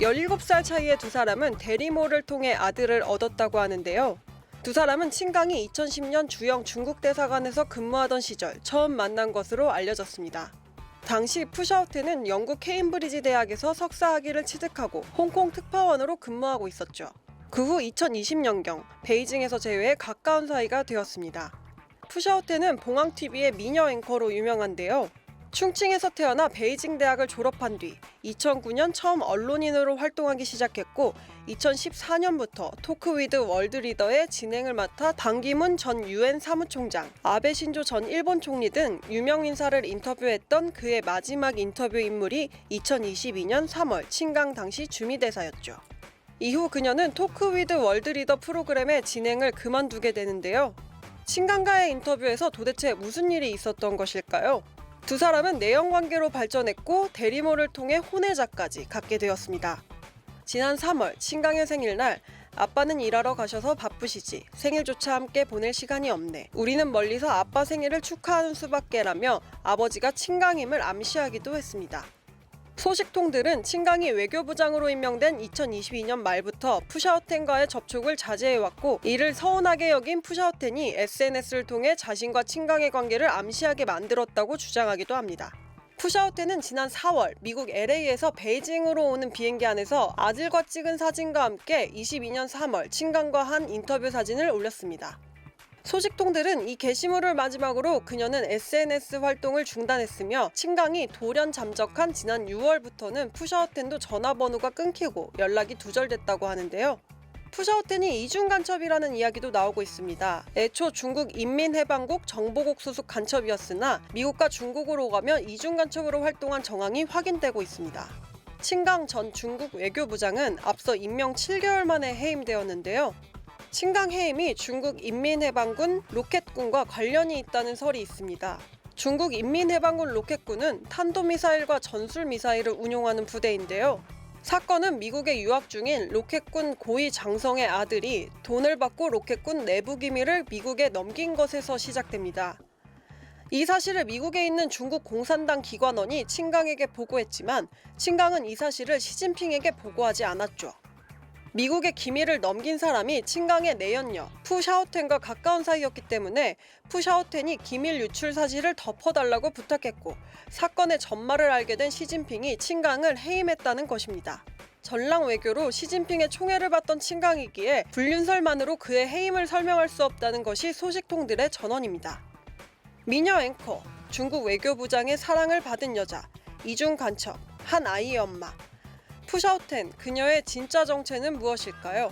17살 차이의 두 사람은 대리모를 통해 아들을 얻었다고 하는데요. 두 사람은 친강이 2010년 주영 중국 대사관에서 근무하던 시절 처음 만난 것으로 알려졌습니다. 당시 푸샤오테는 영국 케임브리지 대학에서 석사학위를 취득하고 홍콩 특파원으로 근무하고 있었죠. 그 후 2020년경 베이징에서 제외해 가까운 사이가 되었습니다. 푸샤오테는 봉황TV의 미녀 앵커로 유명한데요. 충칭에서 태어나 베이징 대학을 졸업한 뒤 2009년 처음 언론인으로 활동하기 시작했고 2014년부터 토크 위드 월드 리더의 진행을 맡아 반기문 전 유엔 사무총장, 아베 신조 전 일본 총리 등 유명 인사를 인터뷰했던 그의 마지막 인터뷰 인물이 2022년 3월 친강 당시 주미대사였죠. 이후 그녀는 토크 위드 월드 리더 프로그램의 진행을 그만두게 되는데요. 친강과의 인터뷰에서 도대체 무슨 일이 있었던 것일까요? 두 사람은 내연 관계로 발전했고 대리모를 통해 혼외자까지 갖게 되었습니다. 지난 3월 친강의 생일날 아빠는 일하러 가셔서 바쁘시지 생일조차 함께 보낼 시간이 없네. 우리는 멀리서 아빠 생일을 축하하는 수밖에라며 아버지가 친강임을 암시하기도 했습니다. 소식통들은 친강이 외교부장으로 임명된 2022년 말부터 푸샤오텐과의 접촉을 자제해왔고 이를 서운하게 여긴 푸샤오텐이 SNS를 통해 자신과 친강의 관계를 암시하게 만들었다고 주장하기도 합니다. 푸샤오텐은 지난 4월 미국 LA에서 베이징으로 오는 비행기 안에서 아들과 찍은 사진과 함께 22년 3월 친강과 한 인터뷰 사진을 올렸습니다. 소식통들은 이 게시물을 마지막으로 그녀는 SNS 활동을 중단했으며 친강이 돌연 잠적한 지난 6월부터는 푸샤오텐도 전화번호가 끊기고 연락이 두절됐다고 하는데요. 푸샤오텐이 이중 간첩이라는 이야기도 나오고 있습니다. 애초 중국 인민해방국 정보국 소속 간첩이었으나 미국과 중국으로 가며 이중 간첩으로 활동한 정황이 확인되고 있습니다. 친강 전 중국 외교부장은 앞서 임명 7개월 만에 해임되었는데요. 친강 해임이 중국 인민해방군 로켓군과 관련이 있다는 설이 있습니다. 중국 인민해방군 로켓군은 탄도미사일과 전술미사일을 운용하는 부대인데요. 사건은 미국에 유학 중인 로켓군 고위 장성의 아들이 돈을 받고 로켓군 내부 기밀을 미국에 넘긴 것에서 시작됩니다. 이 사실을 미국에 있는 중국 공산당 기관원이 친강에게 보고했지만 친강은 이 사실을 시진핑에게 보고하지 않았죠. 미국의 기밀을 넘긴 사람이 친강의 내연녀 푸샤오텐과 가까운 사이였기 때문에 푸샤오텐이 기밀 유출 사실을 덮어달라고 부탁했고 사건의 전말을 알게 된 시진핑이 친강을 해임했다는 것입니다. 전랑 외교로 시진핑의 총애를 받던 친강이기에 불륜설만으로 그의 해임을 설명할 수 없다는 것이 소식통들의 전언입니다. 미녀 앵커, 중국 외교부장의 사랑을 받은 여자, 이중 간첩, 한 아이의 엄마, 푸샤오텐 그녀의 진짜 정체는 무엇일까요?